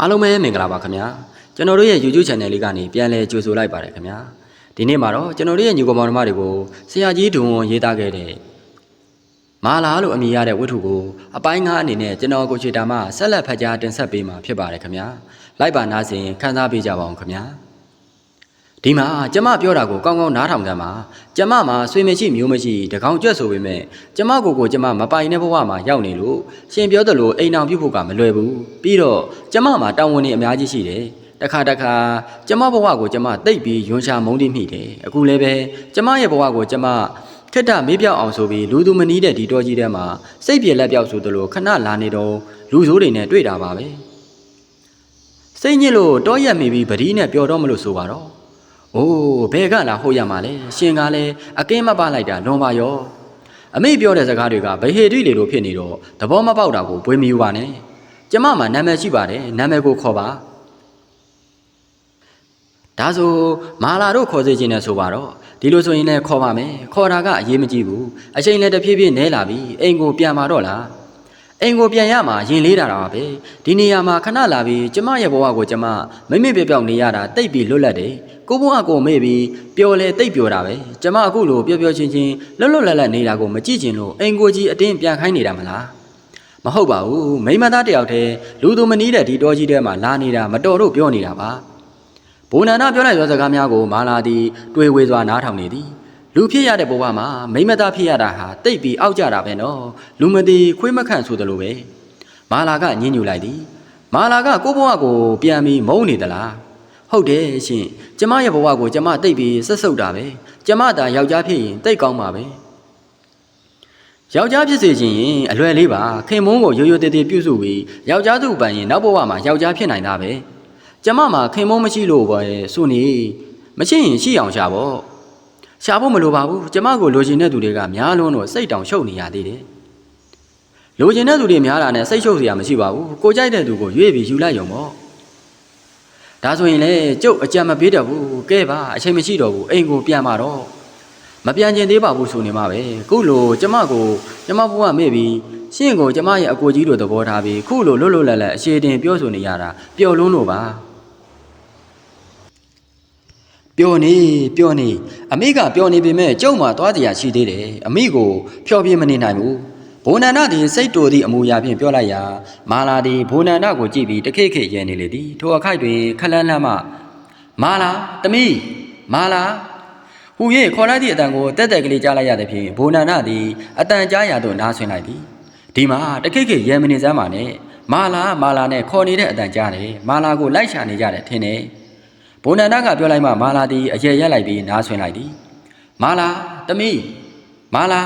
အားလုံးပဲမင်္ဂလာပါခင်ဗျာကျွန်တော်တို့ရဲ့ YouTube channel လေးကနေပြန်လည်ကြိုဆိုလိုက်ပါတယ်ခင်ဗျာဒီနေ့မှာတော့ကျွန်တော်တို့ရဲ့ညီကောင်မောင်နှမတွေကိုဆရာကြီးဒုံဝန်ရေးသားခဲ့တဲ့မာလာလို့အမည်ရတဲ့ဝတ္ထုကိုအပိုင်းငါအနေနဲ့ကျွန်တော်ကိုချေတာမှဆက်လက်ဖတ်ကြားတင်ဆက်ပေးမှာဖြစ်ပါတယ်ခင်ဗျာလိုက်ပါနားဆင်ခန်းစားပေးကြပါအောင်ခင်ဗျာ ဒီမှာကျမပြောတာကိုကောင်းကောင်းနားထောင်ကြပါကျမမှာဆွေမရှိမျိုးမရှိတကောင်ကြွက်ဆိုပေမဲ့ကျမကိုကိုကျမမပိုင်တဲ့ဘဝမှာရောက်နေလို့ရှင်ပြောသလိုအိမ်အောင်ပြုတ်ဖို့ကမလွယ်ဘူးပြီးတော့ကျမမှာတောင်းဝန်နေအများကြီးရှိတယ်တခါတခါကျမဘဝကိုကျမတိတ်ပြီးယွန်ရှာမုန်းတိမိတယ်အခုလည်းပဲကျမရဲ့ဘဝကိုကျမခက်တာမေးပြောက်အောင်ဆိုပြီးလူသူမနီးတဲ့ဒီတော်ကြီးထဲမှာစိတ်ပြေလက်ပြောက်ဆိုသလိုခဏလာနေတော့လူဆိုးတွေနဲ့တွေ့တာပါပဲစိတ်ညစ်လို့တောရက်မိပြီးဗတိနဲ့ပျော်တော့မလို့ဆိုပါတော့ အိုးဘယ်ကလာဟုတ်ရမှာလဲရှင်ကလည်းအကင်းမပလိုက်တာလွန်ပါရောအမေပြောတဲ့စကားတွေကဘဟေတိလေလိုဖြစ်နေတော့သဘောမပေါက်တာကိုဘွေးမယူပါနဲ့ကျမမှာနာမည်ရှိပါတယ်နာမည်ကိုခေါ်ပါဒါဆိုမာလာတို့ခေါ်စေခြင်းနဲ့ဆိုပါတော့ဒီလိုဆိုရင်လည်းခေါ်ပါမယ်ခေါ်တာကအရေးမကြီးဘူးအချိန်လည်းတစ်ဖြည်းဖြည်းနဲလာပြီအိမ်ကိုပြန်มาတော့လား အိမ်ကိုပြန်ရမှာရင်လေးတာပါပဲဒီနေရာမှာခဏလာပြီးကျမရဲ့ဘဝကိုကျမမိမိပြောက်ပြောက်နေရတာတိတ်ပြီးလွတ်လပ်တယ်ကိုဘဝကိုမေ့ပြီးပျော်လဲတိတ်ပျော်တာပဲကျမအခုလိုပျော်ပျော်ချင်းချင်းလွတ်လွတ်လပ်လပ်နေတာကိုမကြည့်ချင်လို့အိမ်ကိုကြီးအတင်းပြန်ခိုင်းနေတာမလားမဟုတ်ပါဘူးမိမသားတယောက်တည်းလူသူမနီးတဲ့ဒီတော်ကြီးထဲမှာလာနေတာမတော်တော့ပြောနေတာပါဘုံနန္ဒပြောလိုက်သောစကားများကိုမာလာသည်တွေးဝေစွာနားထောင်နေသည် လူဖြစ်ရတဲ့ဘဝမှာမိမသားဖြစ်ရတာဟာတိတ်ပြီးအောက်ကြတာပဲနော်လူမသိခွေးမခန့်ဆိုသလိုပဲမာလာကညှဉ်းညူလိုက်သည်မာလာကကိုဘဝကိုပြန်ပြီးမုန်းနေသလားဟုတ်တယ်ရှင်ကျမရဲ့ဘဝကိုကျမတိတ်ပြီးဆက်ဆုပ်တာပဲကျမသာယောက်ျားဖြစ်ရင်တိတ်ကောင်းပါပဲယောက်ျားဖြစ်စေခြင်းရင်အလွယ်လေးပါခင်မုန်းကိုရိုးရိုးသေးသေးပြုစုပြီးယောက်ျားသူ့ပန်ရင်နောက်ဘဝမှာယောက်ျားဖြစ်နိုင်တာပဲကျမမှာခင်မုန်းမရှိလို့ပဲဆိုနေမရှိရင်ရှိအောင်ရှာပေါ့ ရှာဖို့မလိုပါဘူးကျမကိုလိုချင်တဲ့သူတွေကများလွန်းတော့စိတ်တောင်ရှုပ်နေရသေးတယ်လိုချင်တဲ့သူတွေများတာနဲ့စိတ်ရှုပ်စရာမရှိပါဘူးကိုကြိုက်တဲ့သူကိုရွေးပြီးယူလိုက်ရုံပေါ့ဒါဆိုရင်လေကျုပ်အကြံမပေးတော့ဘူးကဲပါအချိန်မရှိတော့ဘူးအိမ်ကိုပြန်มาတော့မပြန်ကျင်သေးပါဘူးဆိုနေမှာပဲခုလိုကျမကိုကျမဘဝမေ့ပြီးရှင့်ကိုကျမရဲ့အကိုကြီးတို့သဘောထားပြီးခုလိုလွတ်လွတ်လပ်လပ်အရှိတင်ပြောဆိုနေရတာပျော်လွန်းလို့ပါ ပြောနေပြောနေအမိကပြောနေပေမဲ့ကျုံမှသွားတရားရှိသေးတယ်အမိကိုဖျော်ပြမနေနိုင်ဘူးဘိုနန္ဒသည်စိတ်တူသည့်အမူအရာဖြင့်ပြောလိုက်ရာမာလာသည်ဘိုနန္ဒကိုကြည့်ပြီးတခိတ်ခိတ်ရဲနေလေသည်ထိုအခိုက်တွင်ခလန်းလန်းမှမာလာတမီးမာလာဟူ၍ခေါ်လိုက်သည့်အတန်ကိုတက်တက်ကလေးကြားလိုက်ရသည်ဖြင့်ဘိုနန္ဒသည်အတန်ကြားရာသို့နားဆွင့်လိုက်သည်ဒီမှာတခိတ်ခိတ်ရဲမနေစမ်းပါနဲ့မာလာမာလာနဲ့ခေါ်နေတဲ့အတန်ကြားတယ်မာလာကိုလိုက်ရှာနေကြတယ်ထင်တယ် ဘုံနန္ဒကပြောလိုက်မှမာလာသည်အရက်ရက်လိုက်ပြီးနားဆွင့်လိုက်သည်မာလာတမီးမာလာ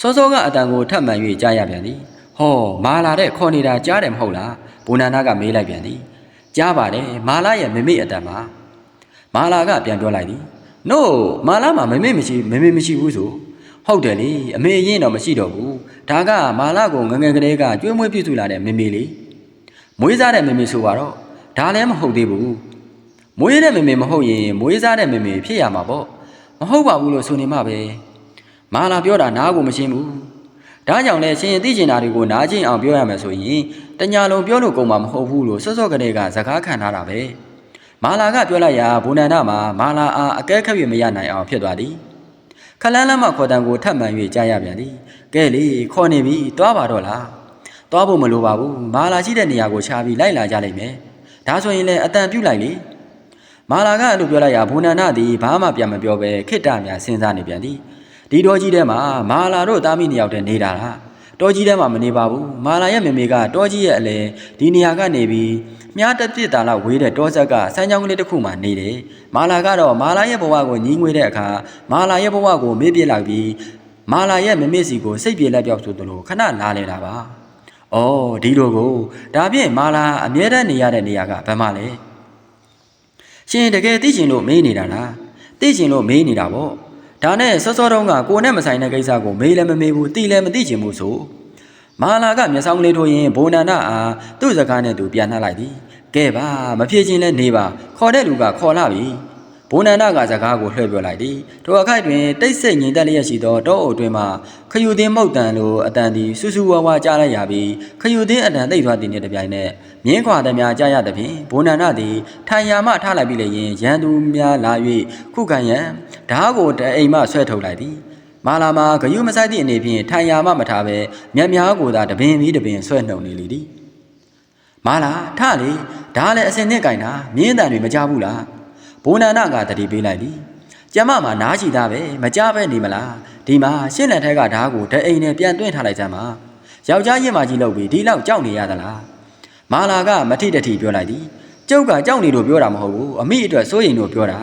စောစောကအတန်ကိုထပ်မှန်၍ကြားရပြန်သည်ဟောမာလာတဲ့ခေါ်နေတာကြားတယ်မဟုတ်လားဘုံနန္ဒကမေးလိုက်ပြန်သည်ကြားပါတယ်မာလာရဲ့မမေအတန်ပါမာလာကပြန်ပြောလိုက်သည်နို့မာလာမှာမမေမရှိမမေမရှိဘူးဆိုဟုတ်တယ်လေအမေရင်တော့မရှိတော့ဘူးဒါကမာလာကိုငငယ်ကလေးကကျွေးမွေးပြည့်စုလာတဲ့မေမေလေမွေးစားတဲ့မေမေဆိုပါတော့ဒါလည်းမဟုတ်သေးဘူး မွေးတဲ့မေမေမဟုတ်ရင်မွေးစားတဲ့မေမေဖြစ်ရမှာပေါ့မဟုတ်ပါဘူးလို့ဆိုနေမှပဲမာလာပြောတာနားကိုမရှင်းဘူးဒါကြောင့်လဲရှင်ရင်သိကျင်တာတွေကိုနားချင်းအောင်ပြောရမယ်ဆိုရင်တညာလုံးပြောလို့ကုန်မှာမဟုတ်ဘူးလို့စောစောကလေးကစကားခံထားတာပဲမာလာကပြောလိုက်ရာဘူနန္ဒမှာမာလာအားအကဲခက်၍မရနိုင်အောင်ဖြစ်သွားသည်ခလန်းလန်းမှခေါ်တံကိုထပ်မှန်၍ကြားရပြန်သည်ကဲလေခေါ်နေပြီတွားပါတော့လားတွားဖို့မလိုပါဘူးမာလာရှိတဲ့နေရာကိုခြားပြီးလိုက်လာကြလိမ့်မယ်ဒါဆိုရင်လည်းအတန်ပြုတ်လိုက်လေ မာလာကအဲ့လိုပြောလိုက်ရာဘူနန္ဒသည်ဘာမှပြန်မပြောဘဲခိတ္တများစဉ်းစားနေပြန်သည်ဒီတော်ကြီးထဲမှာမာလာတို့သားမိနှစ်ယောက်တည်းနေတာလားတော်ကြီးထဲမှာမနေပါဘူးမာလာရဲ့မေမေကတော်ကြီးရဲ့အလဲဒီနေရာကနေပြီးမြားတစ်ပြစ်တာလောက်ဝေးတဲ့တောဆက်ကစမ်းချောင်းကလေးတစ်ခုမှနေတယ်မာလာကတော့မာလာရဲ့ဘဝကိုညီးငွေတဲ့အခါမာလာရဲ့ဘဝကိုမေ့ပြစ်လိုက်ပြီးမာလာရဲ့မမေ့စီကိုစိတ်ပြေလက်ပြောက်ဆိုသလိုခဏလာလေတာပါ။အော်ဒီလိုကိုဒါဖြင့်မာလာအမြဲတမ်းနေရတဲ့နေရာကဘယ်မှလဲ။ ရှင်တကယ်သိချင်လို့မေးနေတာလားသိချင်လို့မေးနေတာပေါ့ဒါနဲ့စောစောတုန်းကကိုနဲ့မဆိုင်တဲ့ကိစ္စကိုမေးလည်းမမေးဘူးသိလည်းမသိချင်ဘူးဆိုမာလာကမျက်စောင်းကလေးထိုးရင်ဘိုနန္ဒအားသူ့စကားနဲ့သူပြန်နှက်လိုက်သည်ကဲပါမဖြစ်ချင်းလဲနေပါခေါ်တဲ့လူကခေါ်လာပြီ ဘုံနန္ဒကစကားကိုလှည့်ပြောလိုက်သည်ထိုအခိုက်တွင်တိတ်ဆိတ်ငြိမ်သက်လျက်ရှိသောတောအုပ်တွင်မှခယူသင်းမုတ်တန်လိုအတန်သည်ဆူဆူဝါဝါကြားလိုက်ရပြီးခယူသင်းအတန်သိပ်သွားသည်နှင့်တပြိုင်နက်မြင်းခွာသည်များကြားရသဖြင့်ဘုံနန္ဒသည်ထိုင်ယာမှထားလိုက်ပြီးလျင်ရန်သူများလာ၍ခုခံရန်ဓားကိုတအိမ်မှဆွဲထုတ်လိုက်သည်မာလာမှာဂယုမဆိုင်သည့်အနေဖြင့်ထိုင်ယာမှမထားဘဲမြတ်များကိုသာတပင်ပြီးတပင်ဆွဲနှုံနေလေသည်မာလာထလေဒါလည်းအစင်နဲ့ကင်တာမြင်းတန်တွေမကြဘူးလား ဘုံနန္ဒကတတိပေးလိုက်သည်ကျမမှာနားချီသားပဲမကြပဲနေမလားဒီမှာရှင်းလက်ထက်ကဓားကိုတအိမ်နဲ့ပြန်တွင်းထားလိုက်ကြမှာယောက်ျားရင်မကြီးလုပ်ပြီးဒီလောက်ကြောက်နေရသလားမာလာကမထိတထိပြောလိုက်သည်ကျုပ်ကကြောက်နေလို့ပြောတာမဟုတ်ဘူးအမိအတွက်စိုးရိမ်လို့ပြောတာ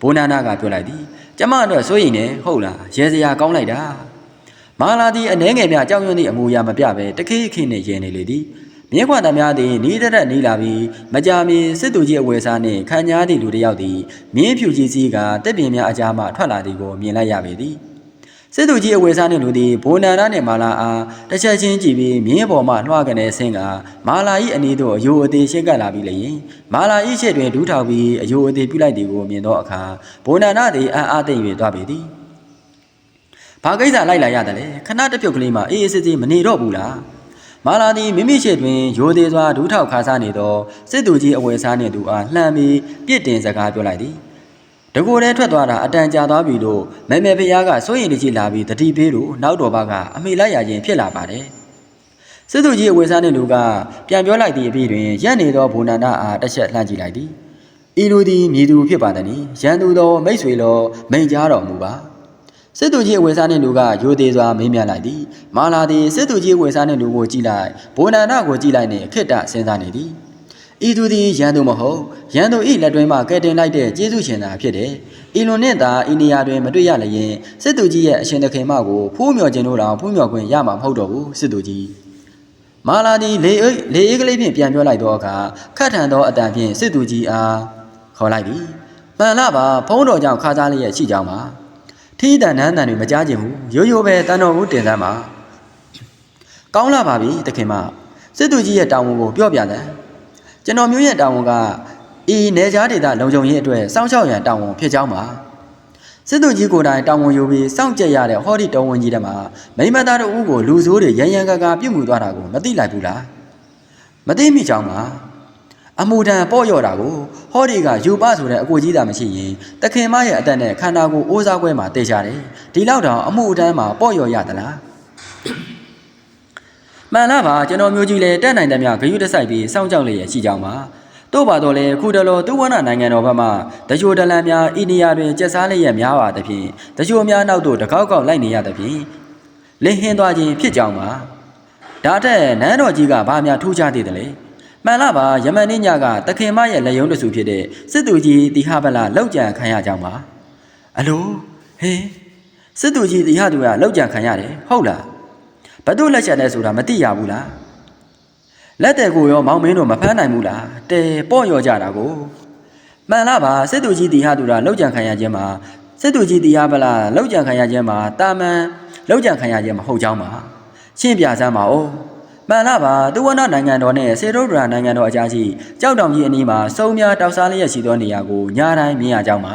ဘိုးနာနာကပြောလိုက်သည်ကျမအတွက်စိုးရိမ်နေဟုတ်လားရဲစရာကောင်းလိုက်တာမာလာသည်အနှဲငယ်များကြောက်ရွံ့သည့်အမူအရာမပြဘဲတခေးခေးနဲ့ရဲနေလေသည် မြင်းခွာသားများသည်နီးတဲ့တဲ့နီးလာပြီးမကြာမီစစ်သူကြီးအဝယ်စားနှင့်ခံညားသည့်လူတစ်ယောက်သည်မြင်းဖြူကြီးစီးကတက်ပင်များအကြားမှထွက်လာသည်ကိုမြင်လိုက်ရပေသည်စစ်သူကြီးအဝယ်စားနှင့်လူသည်ဘိုနန္ဒနှင့်မာလာအားတစ်ချက်ချင်းကြည့်ပြီးမြင်းပေါ်မှလွှာကနေဆင်းကမာလာ၏အနီးသို့အယိုအသေးရှင်းကပ်လာပြီးလျင်မာလာ၏ရှေ့တွင်ဒူးထောက်ပြီးအယိုအသေးပြုလိုက်သည်ကိုမြင်သောအခါဘိုနန္ဒသည်အံ့အားသိမ့်၍သွားပေသည်ဘာကိစ္စလိုက်လာရတယ်လဲခဏတစ်ပြုတ်ကလေးမှအေးအေးဆေးဆေးမနေတော့ဘူးလား မာလာသည်မိမိရှေ့တွင်ရိုသေးစွာဒူးထောက်ခါစားနေသောစစ်သူကြီးအဝယ်စားနှင့်သူအားလှမ်းပြီးပြစ်တင်စကားပြောလိုက်သည်တကိုယ်တည်းထွက်သွားတာအတန်ကြာသွားပြီလို့မဲမဲဖျားကစိုးရင်တကြီးလာပြီးတတိပေးလို့နောက်တော်ဘကအမိလိုက်ရခြင်းဖြစ်လာပါတယ်စစ်သူကြီးအဝယ်စားနှင့်လူကပြန်ပြောလိုက်သည့်အပြီးတွင်ရက်နေသောဘူနန္ဒအားတစ်ချက်လှမ်းကြည့်လိုက်သည်ဤလူသည်မြည်သူဖြစ်ပါသည်။ရန်သူသောမိတ်ဆွေလောမိန်ကြားတော်မူပါ။ စစ်သူကြီးအဝယ်စားနှင့်လူကရိုသေစွာမေးမြန်းလိုက်သည်။မာလာသည်စစ်သူကြီးအဝယ်စားနှင့်လူကိုကြည့်လိုက်။ဘူနန္ဒကိုကြည့်လိုက်နှင့်ခစ်တစဉ်းစားနေသည်။ဤသူသည်ရန်သူမဟုတ်ရန်သူ၏လက်တွင်မှကဲတင်လိုက်တဲ့ကျေးဇူးရှင်သာဖြစ်တယ်။ဤလွန်နှင့်သာအိန္ဒိယတွင်မတွေ့ရလျင်စစ်သူကြီးရဲ့အရှင်သခင်မကိုဖူးမြော်ခြင်းတို့တော်ဖူးမြော်ခွင့်ရမှာမဟုတ်တော့ဘူးစစ်သူကြီး။မာလာသည်လေအိတ်လေအေးကလေးဖြင့်ပြန်ပြောလိုက်သောအခါခတ်ထန်သောအတန်ဖြင့်စစ်သူကြီးအားခေါ်လိုက်သည်။မှန်လားပါဖုံးတော်ကြောင့်ခါစားလျက်ရှိကြောင်းပါ။ ထီးတန်နန်းတန်တွေမကြားခြင်းဘူးရိုးရိုးပဲတန်တော်ကိုတင်စမ်းပါ။ကောင်းလာပါပြီတခင်မစစ်သူကြီးရဲ့တာဝန်ကိုပြောပြတယ်။ကျွန်တော်မျိုးရဲ့တာဝန်ကဤနေကြားဒေသလုံခြုံရေးအတွက်စောင့်ရှောက်ရန်တာဝန်ဖြစ်ကြောင်းပါ။စစ်သူကြီးကိုယ်တိုင်တာဝန်ယူပြီးစောင့်ကြက်ရတဲ့ဟောဒီတော်ဝန်ကြီးတမှာမိမသားတို့ဦးကိုလူဆိုးတွေရန်ရန်ကာကာပြုတ်မှုသွားတာကိုမသိလိုက်ဘူးလား။မသိမိကြောင်းပါ။ အမှုတန်ပေါ့လျော့တာကိုဟောဒီကယူပဆိုတဲ့အကိုကြီးတာမရှိရင်တခင်မရဲ့အတက်နဲ့ခန္ဓာကိုယ်အိုးစားခွဲမှာတေချတယ်။ဒီလောက်တောင်အမှုအတန်းမှာပေါ့လျော့ရသလား။မှန်လားပါကျွန်တော်မျိုးကြီးလည်းတက်နိုင်တဲ့မြဂယုတဆိုင်ပြီးစောင့်ကြောက်လျက်ရှိကြောင်းပါ။တို့ပါတော့လေခုတလောသူဝနနိုင်ငံတော်ဘက်မှတချို့ဒလန်များအိန္ဒိယတွင်ကျက်စားလျက်များပါသဖြင့်တချို့များနောက်သို့တကောက်ကောက်လိုက်နေရသဖြင့်လင်းဟင်းသွားခြင်းဖြစ်ကြောင်းပါ။ဒါတဲ့နန်းတော်ကြီးကဘာများထူးခြားသေးတယ်လဲ။ မှန်လားပါယမန်နေ့ညကတခင်မရဲ့လက်ယုံတဆူဖြစ်တဲ့စစ်သူကြီးတီဟဗလာလောက်ကြံခံရကြောင်းပါ။အလိုဟေးစစ်သူကြီးတီဟသူကလောက်ကြံခံရတယ်ဟုတ်လား။ဘသူလက်ချက်လဲဆိုတာမသိရဘူးလား။လက်တဲ့ကိုရောမောင်မင်းတို့မဖမ်းနိုင်ဘူးလား။တဲပေါ့ရော်ကြတာကိုမှန်လားပါစစ်သူကြီးတီဟသူကလောက်ကြံခံရခြင်းမှာစစ်သူကြီးတီဟဗလာလောက်ကြံခံရခြင်းမှာတာမန်လောက်ကြံခံရခြင်းမဟုတ်ကြောင်းပါ။ရှင်းပြစမ်းပါဦး။ မှန်လားပါသူဝနနိုင်ငံတော်နဲ့စေရုဒ္ဒရာနိုင်ငံတော်အကြားရှိကြောက်တောင်ကြီးအနီးမှာစုံများတောက်စားလျက်ရှိသောနေရာကိုညတိုင်းမြင်ရကြောင်းပါ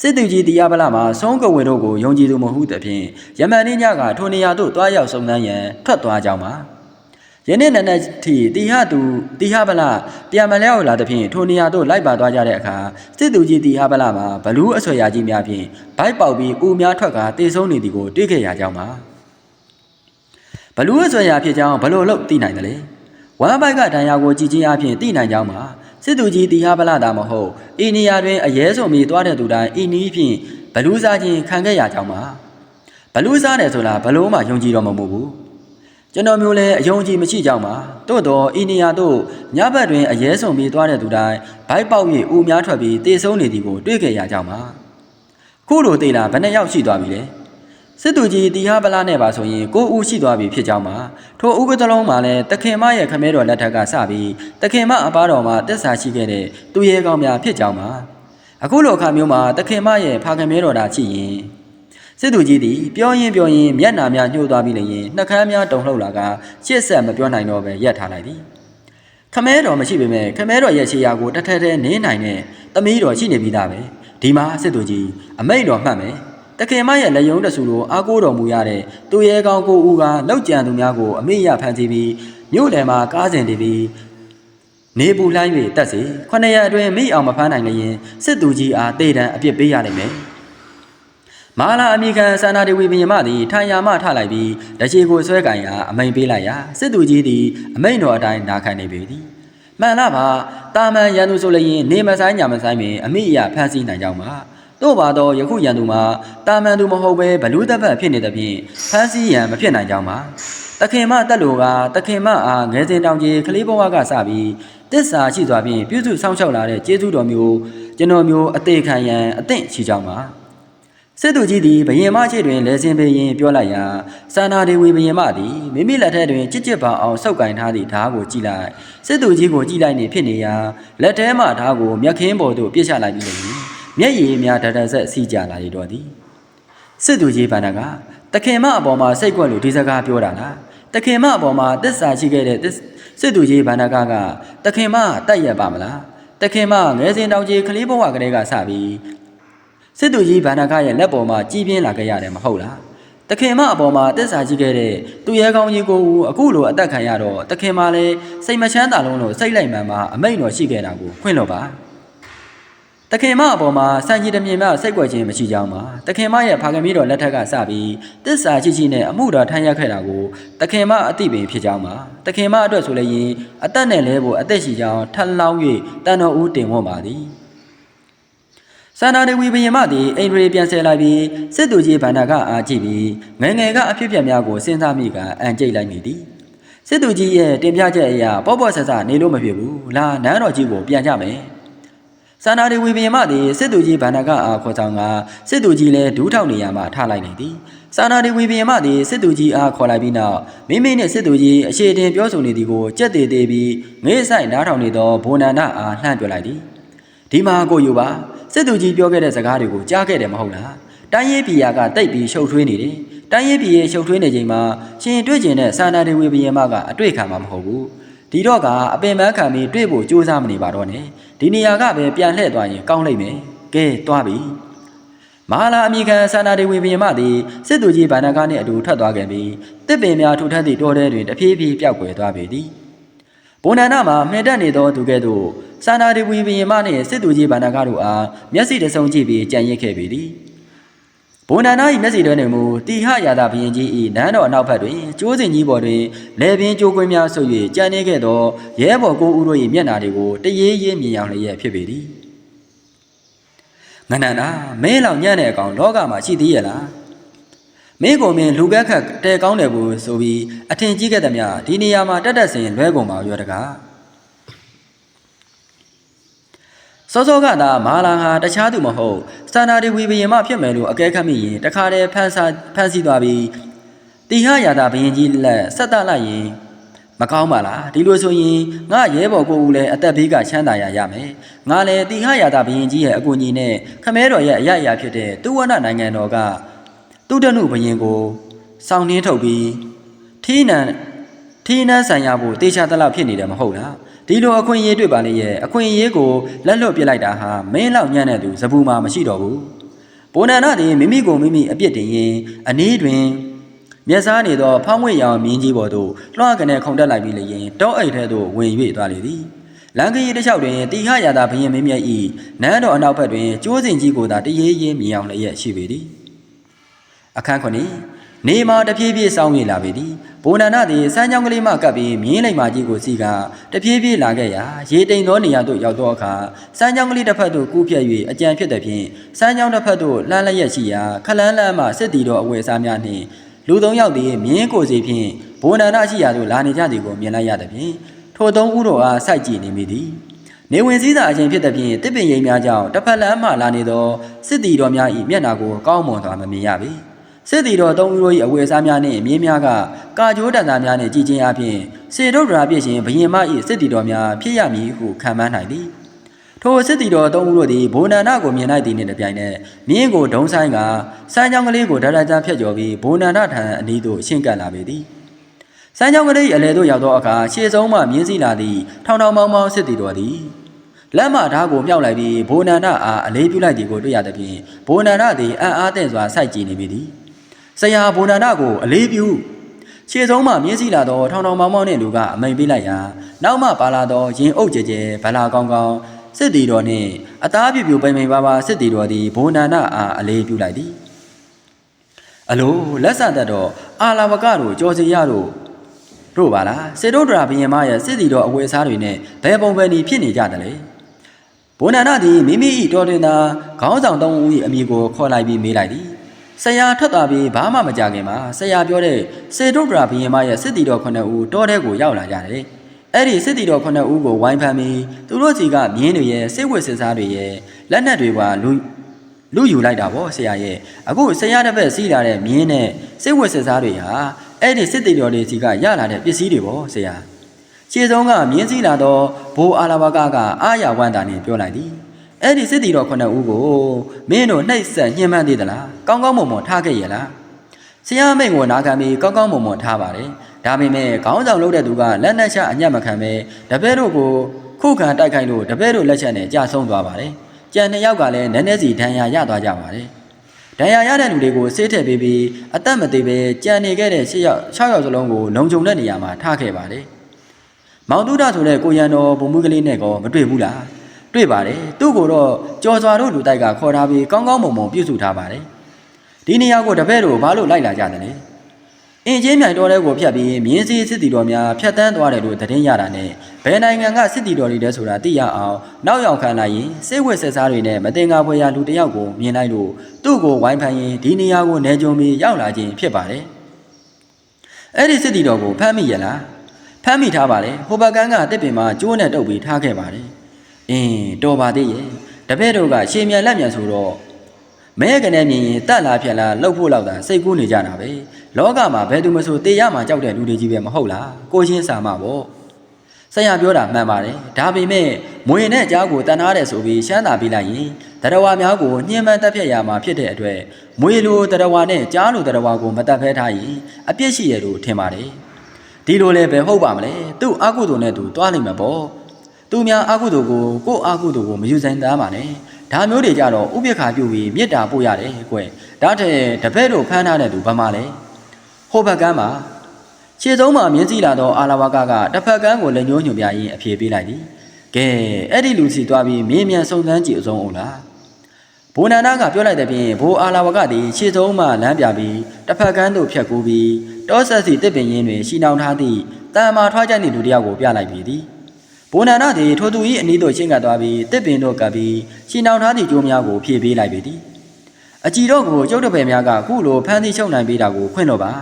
စစ်သူကြီးတရားဗလာမှာဆုံးကဝေတို့ကိုယုံကြည်သူမဟုတ်သဖြင့်ယမန်နေ့ညကထိုနေရာသို့တွားရောက်စုံစမ်းရန်ထွက်သွားကြောင်းပါယနေ့နက်နက်ထိတိဟသူတိဟဗလာပြန်မလဲရောက်လာသဖြင့်ထိုနေရာသို့လိုက်ပါသွားကြတဲ့အခါစစ်သူကြီးတိဟဗလာမှာဘလူးအဆွေရာကြီးများဖြင့်ဘိုက်ပေါက်ပြီးဦးများထွက်ကတေဆုံးနေသည်ကိုတွေ့ခဲ့ရကြောင်းပါ ဘလူးအဆွေရာဖြစ်ကြောင်းဘလို့လို့သိနိုင်တယ်လေဝမ်ဘိုက်ကဒဏ်ရာကိုကြည်ချင်းအဖြစ်သိနိုင်ကြောင်းပါစစ်သူကြီးတီဟာဗလာတာမဟုတ်ဤနေရာတွင်အရဲဆုံမီသွားတဲ့သူတိုင်းဤနီးဖြင့်ဘလူးစားခြင်းခံခဲ့ရကြောင်းပါဘလူးစားတယ်ဆိုတာဘလို့မှယုံကြည်တော့မမို့ဘူးကျွန်တော်မျိုးလည်းအယုံကြည်မရှိကြောင်းပါတို့တော့ဤနေရာသို့ညဘက်တွင်အရဲဆုံပြီးသွားတဲ့သူတိုင်းဘိုက်ပေါက်၍ဦးများထွက်ပြီးတေဆုံးနေသည်ကိုတွေ့ခဲ့ရကြောင်းပါခုလိုတေးလာဘယ်နှယောက်ရှိသွားပြီလဲ စစ်သူကြီးတီဟာဗလာနဲ့ပါဆိုရင်ကိုဦးရှိသွားပြီဖြစ်ကြောင်းပါထိုဥက္ကတလုံးမှာလည်းတခင်မရဲ့ခမဲတော်လက်ထက်ကစပြီးတခင်မအပားတော်မှာတက်ဆာရှိခဲ့တဲ့သူရဲကောင်းများဖြစ်ကြောင်းပါအခုလိုအခါမျိုးမှာတခင်မရဲ့ဖာခမဲတော်တာချစ်ရင်စစ်သူကြီးသည်ပြောရင်ပြောရင်မျက်နာများညှို့သွားပြီးလျင်နှကမ်းများတုံလှုပ်လာကရှစ်ဆက်မပြောနိုင်တော့ပဲရက်ထားလိုက်သည်ခမဲတော်မရှိပေမဲ့ခမဲတော်ရဲ့ခြေရာကိုတထက်ထဲနင်းနိုင်တဲ့သမီးတော်ရှိနေပြီးသားပဲဒီမှာစစ်သူကြီးအမိတ်တော်မှတ်မယ် တခင်မရဲ့လက်ယုံတဆူလိုအားကိုးတော်မူရတဲ့သူရဲကောင်းကိုဦးကလောက်ကြံသူများကိုအမိရဖန်စီပြီးမြို့နယ်မှာကားစဉ်တည်ပြီးနေပူလှိုင်း၍တက်စီခုနှစ်ရက်အတွင်းမိအောင်မဖမ်းနိုင်လျင်စစ်သူကြီးအားတေတံအပြစ်ပေးရလိမ့်မယ်မာလာအမိခံစန္ဒာဒေဝီဘုရင်မသည်ထိုင်ယာမထလိုက်ပြီးတချီကိုဆွဲကင်ရာအမိန်ပေးလိုက်ရာစစ်သူကြီးသည်အမိန်တော်အတိုင်းနာခံနေပေသည်မှန်လားပါတာမန်ရန်သူဆိုလျင်နေမဆိုင်ညာမဆိုင်ပင်အမိအရာဖန်ဆီးနိုင်ကြောင်းပါ တို့ပါတော့ယခုရန်သူမှာတာမန်သူမဟုတ်ပဲဘလူးတပ်ဖက်ဖြစ်နေသဖြင့်ဖန်ဆီးရန်မဖြစ်နိုင်ကြောင်းပါတခင်မတက်လို့ကတခင်မအားငယ်စဉ်တောင်ကြီးကလေးဘဝကစပြီးတစ္ဆာရှိစွာဖြင့်ပြုစုစောင့်ရှောက်လာတဲ့ကျေးဇူးတော်မျိုးကျွန်တော်မျိုးအသေးခံရန်အသင့်ရှိကြောင်းပါစစ်သူကြီးသည်ဘယင်မရှိတွင်လဲစင်ပေရင်ပြောလိုက်ရာစာနာဒေဝီဘယင်မသည်မိမိလက်ထက်တွင်ကြစ်ကြစ်ပါအောင်စောက်ကင်ထားသည့်ဓားကိုကြည့်လိုက်စစ်သူကြီးကိုကြည့်လိုက်နေဖြစ်နေရာလက်ထဲမှဓားကိုမြက်ခင်းပေါ်သို့ပြစ်ချလိုက်ပြီးလည်း မျက်ရည်များတတဆက်စီးကြလာရတော့သည်စစ်သူကြီးဗန္ဒကတခင်မအပေါ်မှာစိတ်ကွက်လို့ဒီစကားပြောတာလားတခင်မအပေါ်မှာတစ္ဆာရှိခဲ့တဲ့စစ်သူကြီးဗန္ဒကကတခင်မတက်ရပါမလားတခင်မငယ်စဉ်တောင်ကြီးကလေးဘဝကလေးကစပြီးစစ်သူကြီးဗန္ဒကရဲ့လက်ပေါ်မှာကြီးပြင်းလာခဲ့ရတယ်မဟုတ်လားတခင်မအပေါ်မှာတစ္ဆာကြီးခဲ့တဲ့သူရဲကောင်းကြီးကိုအခုလိုအသက်ခံရတော့တခင်မလည်းစိတ်မချမ်းသာလုံးလို့စိတ်လိုက်မှန်မှအမိန့်တော်ရှိခဲ့တာကိုခွင့်လို့ပါ တခင်မအပေါ်မှာစံကြီးတမြင်မှစိတ်ွက်ခြင်းမရှိကြောင်းပါတခင်မရဲ့ဖာကမီးတော်လက်ထက်ကစပြီးတစ္ဆာရှိရှိနဲ့အမှုတော်ထမ်းရက်ခဲ့တာကိုတခင်မအသိပင်ဖြစ်ကြောင်းပါတခင်မအတွက်ဆိုလည်းရင်အသက်နဲ့လဲဖို့အသက်ရှိကြောင်းထပ်လောင်း၍တန်တော်ဦးတင်ဝတ်ပါသည်စန္ဒာဒေဝီဘုရင်မသည်အိန္ဒြေပြန်ဆဲလိုက်ပြီးစစ်သူကြီးဗန္ဒာကအားကြည့်ပြီးငယ်ငယ်ကအဖြစ်ပြက်များကိုစဉ်းစားမိကအံ့ကြိတ်လိုက်မိသည်စစ်သူကြီးရဲ့တင်ပြချက်အရာပေါ့ပေါ့ဆဆနေလို့မဖြစ်ဘူးလာနန်းတော်ကြီးကိုပြန်ကြမယ် စန္ဒာဒေဝီဘုရင်မသည်စစ်သူကြီးဗန္ဒာကအားခေါ်ဆောင်ကစစ်သူကြီးလည်းဒူးထောက်နေရမှထားလိုက်နေသည်စန္ဒာဒေဝီဘုရင်မသည်စစ်သူကြီးအားခေါ်လိုက်ပြီးနောက်မိမိနှင့်စစ်သူကြီးအရှိတင်ပြောဆိုနေသည်ကိုကြက်သေးသေးပြီးငေးဆိုင်နားထောင်နေသောဘုံနန္ဒအားလှမ်းပြလိုက်သည်ဒီမှာကိုယူပါစစ်သူကြီးပြောခဲ့တဲ့စကားတွေကိုကြားခဲ့တယ်မဟုတ်လားတိုင်းရေးပြည်ကတိတ်ပြီးရှုပ်ထွေးနေတယ်တိုင်းရေးပြည်ရဲ့ရှုပ်ထွေးနေချိန်မှာရှင်တွေ့ကျင်တဲ့စာနာတွေဝေဘယင်မကအတွေ့ခံမှာမဟုတ်ဘူး ဒီတော့ကအပင်ပန်းခံပြီးတွေ့ဖို့ကြိုးစားမနေပါတော့နဲ့ဒီနေရာကပဲပြန်လှည့်သွားရင်ကောင်းလိမ့်မယ်ကဲသွားပြီမဟာလာအမိခံစာနာတွေဝေဘယင်မသည်စစ်သူကြီးဗန္ဒကားနှင့်အတူထွက်သွားခဲ့ပြီးတစ်ပင်များထူထပ်သည့်တောထဲတွင်တဖြည်းဖြည်းပျောက်ကွယ်သွားပေသည်ဘုံနန္ဒမှာမှင်တက်နေသောသူကဲ့သို့စာနာဒီဝီဘရင်မနှင့်စစ်သူကြီးဗန္ဒကားတို့အားမျက်စိတဆုံကြည့်ပြီးကြံရစ်ခဲ့ပေသည် ဘုံနန္ဒ၏မျက်စိတွင်မူတီဟရာသာဘရင်ကြီး၏နန်းတော်အနောက်ဘက်တွင်ကျိုးစင်ကြီးပေါ်တွင်လေပင်ကျိုးကွင်းများဆုပ်၍ကြံနေခဲ့သောရဲဘော်ကိုဦးတို့၏မျက်နှာတွေကိုတရေရဲမြင်အောင်လျက်ဖြစ်ပေသည်ငနန္ဒာမဲလောင်ညံ့တဲ့အကောင်လောကမှာရှိသေးရဲ့လားမင်းကိုမင်းလူကက်ခတ်တဲကောင်းတယ်ဘူးဆိုပြီးအထင်ကြီးခဲ့သည်များဒီနေရာမှာတက်တက်ဆင်လွဲကုန်ပါရောတကား စောစောကသာမာလာဟာတခြားသူမဟုတ်စန္ဒာဒီဝီဘရင်မဖြစ်မယ်လို့အကဲခတ်မိရင်တခါတည်းဖန်ဆာဖန်ဆီးသွားပြီးတီဟရာသာဘရင်ကြီးလက်ဆက်တလိုက်ရင်မကောင်းပါလားဒီလိုဆိုရင်ငါရဲဘော်ကိုဦးလည်းအသက်ဘေးကချမ်းသာရရမယ်ငါလည်းတီဟရာသာဘရင်ကြီးရဲ့အကူအညီနဲ့ခမဲတော်ရဲ့အရအရာဖြစ်တဲ့တူဝနနိုင်ငံတော်ကတုဒနုဘရင်ကိုစောင်းနှင်းထုတ်ပြီးထီးနံထီးနန်းဆိုင်ရဖို့တေချာတလောက်ဖြစ်နေတယ်မဟုတ်လား ဒီလိုအခွင့်အရေးတွေ့ပါလေရဲ့အခွင့်အရေးကိုလက်လွတ်ပစ်လိုက်တာဟာမင်းလောက်ညံ့တဲ့သူစပူမှာမရှိတော့ဘူးဘုံနန္ဒသည်မိမိကိုမိမိအပြစ်တင်ရင်အနည်းတွင်မျက်စားနေသောဖောင်းဝေရောင်မြင်းကြီးပေါ်သို့လွှားကနေခုန်တက်လိုက်ပြီးလျင်တောအိတ်ထဲသို့ဝင်၍သွားလေသည်လန်ကကြီးတစ်လျှောက်တွင်တီဟရာသာဘရင်မင်းမြတ်၏နန်းတော်အနောက်ဘက်တွင်ကျိုးစင်ကြီးကိုသာတရေရေးမြင်အောင်လျက်ရှိပေသည်အခန်းခု နှစ်နေမှာတဖြည်းဖြည်းစောင်းရလာပေသည်ဘုံနန္ဒသည်စမ်းကြောင်းကလေးမှကပ်ပြီးမြင်းလိမ္မာကြီးကိုစီကတဖြည်းဖြည်းလာခဲ့ရာရေတိမ်သောနေရာသို့ရောက်သောအခါစမ်းကြောင်းကလေးတစ်ဖက်သို့ကူးပြက်၍အကြံဖြစ်သည်ဖြင့်စမ်းကြောင်းတစ်ဖက်သို့လှမ်းလျက်ရှိရာခလန်းလန်းမှစစ်တီတော်အဝယ်စားများနှင့်လူသုံးယောက်သည်မြင်းကိုစီဖြင့်ဘုံနန္ဒရှိရာသို့လာနေကြသည်ကိုမြင်လိုက်ရသည်ဖြင့်ထိုသုံးဦးတို့အားစိုက်ကြည့်နေမိသည်နေဝင်စည်းစာအချိန်ဖြစ်သည်ဖြင့်တစ်ပင်ရိပ်များကြောင့်တစ်ဖက်လမ်းမှလာနေသောစစ်တီတော်များ၏မျက်နှာကိုကောင်းမွန်စွာမမြင်ရပေ။ စစ်တီတော်သုံးဦးတို့၏အဝယ်စားများနှင့်မြင်းများကကာကြိုးတန်သားများနှင့်ကြည်ချင်းအပြင်စေတုဒ္ဒရာပြည့်ရှင်ဘယင်မ၏စစ်တီတော်များဖြစ်ရမည်ဟုခံမှန်းနိုင်သည်ထိုစစ်တီတော်သုံးဦးတို့သည်ဘိုနန္ဒကိုမြင်လိုက်သည်နှင့်တပြိုင်နက်မြင်းကိုဒုံဆိုင်ကစမ်းကြောင်းကလေးကိုဒါရကြဖြတ်ကျော်ပြီးဘိုနန္ဒထံအနီးသို့ရှင်းကပ်လာပေသည်စမ်းကြောင်းကလေးအလဲသို့ရောက်သောအခါရှေ့ဆုံးမှမြင်းစည်းလာသည့်ထောင်ထောင်မောင်းမောင်းစစ်တီတော်သည်လက်မဓာတ်ကိုမြှောက်လိုက်ပြီးဘိုနန္ဒအားအလေးပြုလိုက်သည်ကိုတွေ့ရသဖြင့်ဘိုနန္ဒသည်အံ့အားသင့်စွာစိုက်ကြည့်နေပြီသည် ဆရာဘိုနန္ဒကိုအလေးပြုခြေဆုံးမှမြင်းစီလာသောထောင်ထောင်မောင်မောင်နှင့်လူကအမိန်ပေးလိုက်ရာနောက်မှပါလာသောရင်အုပ်ကျဲကျဲဗလာကောင်းကောင်းစစ်တီတော်နှင့်အသားပြူပြူပိန်ပိန်ပါပါစစ်တီတော်သည်ဘိုနန္ဒအားအလေးပြုလိုက်သည်အလိုလက်ဆန်သက်တော်အာလာဝကတို့ကြော်စီရတို့တို့ပါလားစေတုဒ္ဒရာဘုရင်မရဲ့စစ်တီတော်အဝယ်စားတွေနဲ့ဘယ်ပုံပဲနေဖြစ်နေကြတယ်လေဘုံနန္ဒသည်မိမိ၏တော်တွင်သာခေါင်းဆောင်သုံးဦး၏အမည်ကိုခေါ်လိုက်ပြီးမေးလိုက်သည် ဆရာထွက်သွားပြီးဘာမှမကြခင်မှာဆရာပြောတဲ့စေတုဒ္ဒရာဘုရင်မရဲ့စစ်တီတော်ခုနှစ်ဦးတောထဲကိုရောက်လာကြတယ်အဲ့ဒီစစ်တီတော်ခုနှစ်ဦးကိုဝိုင်းဖမ်းပြီးသူတို့စီကမြင်းတွေရဲ့စိတ်ဝစ်စစ်စားတွေရဲ့လက်နက်တွေပါလူလူယူလိုက်တာပေါ့ဆရာရဲ့အခုဆရာတစ်ဖက်စီးလာတဲ့မြင်းနဲ့စိတ်ဝစ်စစ်စားတွေဟာအဲ့ဒီစစ်တီတော်တွေစီကရလာတဲ့ပစ္စည်းတွေပေါ့ဆရာခြေဆုံးကမြင်းစည်းလာသောဘိုးအာလာဝကကအာရဝန္တာနှင့်ပြောလိုက်သည် အဲ့ဒီစစ်တီတော်ခုနှစ်ဦးကိုမင်းတို့နှိပ်စက်ညှဉ်းပန်းသေးသလားကောင်းကောင်းမွန်မွန်ထားခဲ့ရလားဆရာမိတ်ကိုနာခံပြီးကောင်းကောင်းမွန်မွန်ထားပါတယ်ဒါပေမဲ့ခေါင်းဆောင်လုပ်တဲ့သူကလက်နက်ချအညံ့မခံပဲတပည့်တို့ကိုခုခံတိုက်ခိုက်လို့တပည့်တို့လက်ချက်နဲ့ကြာဆုံးသွားပါတယ်ကြံနှစ်ယောက်ကလည်းနည်းနည်းစီဒဏ်ရာရသွားကြပါတယ်ဒဏ်ရာရတဲ့လူတွေကိုဆေးထည့်ပေးပြီးအသက်မသေးပဲကြံနေခဲ့တဲ့6ယောက်6ယောက်စလုံးကိုလုံခြုံတဲ့နေရာမှာထားခဲ့ပါတယ်မောင်တုဒဆိုတဲ့ကိုရန်တော်ဘုံမှုကလေးနဲ့ကောမတွေ့ဘူးလား တွေ့ပါတယ်သူ့ကိုတော့ကြော်စွာတို့လူတိုက်ကခေါ်ထားပြီးကောင်းကောင်းမွန်မွန်ပြုစုထားပါတယ်ဒီနေရာကိုတပည့်တို့ဘာလို့လိုက်လာကြတယ်လဲအင်းချင်းမြိုင်တော်တဲ့ကိုဖျက်ပြီးမြင်းစည်းစစ်တီတော်များဖျက်တန်းသွားတယ်လို့သတင်းရတာနဲ့ဘယ်နိုင်ငံကစစ်တီတော်တွေလဲဆိုတာသိရအောင်နောက်ရောက်ခံလိုက်ရင်စိတ်ဝက်ဆက်စားတွေနဲ့မတင်ကားဖွယ်ရာလူတစ်ယောက်ကိုမြင်လိုက်လို့သူ့ကိုဝိုင်းဖန်ရင်ဒီနေရာကိုနေကြုံပြီးရောက်လာခြင်းဖြစ်ပါတယ်အဲ့ဒီစစ်တီတော်ကိုဖမ်းမိရလားဖမ်းမိထားပါလေဟိုဘက်ကန်းကတစ်ပင်မှာကျိုးနဲ့တုပ်ပြီးထားခဲ့ပါတယ် အင်းတော်ပါသေးရဲ့တပည့်တို့ကရှေမြန်လက်မြန်ဆိုတော့မဲကနေမြင်ရင်တက်လာဖြက်လာလှုပ်ဖို့လောက်တာစိတ်ကူးနေကြတာပဲလောကမှာဘယ်သူမဆိုတေးရမှာကြောက်တဲ့လူတွေကြီးပဲမဟုတ်လားကိုချင်းစာမပေါ့ဆရာပြောတာမှန်ပါတယ်ဒါပေမဲ့မွေနဲ့ကြားကိုတန်ထားတယ်ဆိုပြီးရှမ်းသာပြီးလိုက်ရင်တရဝါများကိုညှဉ်းပန်းတက်ဖြတ်ရမှာဖြစ်တဲ့အတွက်မွေလိုတရဝါနဲ့ကြားလိုတရဝါကိုမတက်ဖဲထားရင်အပြစ်ရှိရလို့ထင်ပါတယ်ဒီလိုလဲပဲဟုတ်ပါမလဲသူ့အာကုသိုလ်နဲ့သူတွားလိမ့်မယ်ပေါ့ သူများအာကုသိုလ်ကိုကိုယ့်အာကုသိုလ်ကိုမယူဆိုင်သားပါနဲ့ဒါမျိုးတွေကြတော့ဥပိ္ပခါပြုပြီးမေတ္တာပို့ရတယ်ကွဒါတဲ့တပည့်တို့ဖမ်းထားတဲ့သူဘာမှလဲဟိုဘက်ကမ်းမှာခြေဆုံးမှာမြင်းစည်းလာသောအာလဝကကတစ်ဖက်ကမ်းကိုလက်ညှိုးညွှန်ပြရင်းအဖြေပေးလိုက်သည်ကဲအဲ့ဒီလူစီတွားပြီးမင်းမြန်စုံစမ်းကြည့်အောင်အောင်လားဘိုနန္ဒကပြောလိုက်တဲ့ဖြင့်ဘိုအာလာဝကသည်ခြေဆုံးမှလမ်းပြပြီးတစ်ဖက်ကမ်းသို့ဖြတ်ကူးပြီးတောဆက်စီတစ်ပင်ရင်းတွင်ရှီနှောင်ထားသည့်တန်မာထွားကြသည့်လူတစ်ယောက်ကိုပြလိုက်ပြီသည် ဘိုနန္ဒသည်ထိုသူ၏အနီးသို့ရှင်းကပ်သွားပြီးတစ်ပင်တို့ကပ်ပြီးရှီနှောင်ထားသည့်ကျိုးများကိုဖြည့်ပေးလိုက်ပြီသည်အကြည်တော်ကိုကျုပ်တပည့်များကခုလိုဖမ်းဆီးချုပ်နိုင်ပေးတာကိုခွင့်တော့ပါ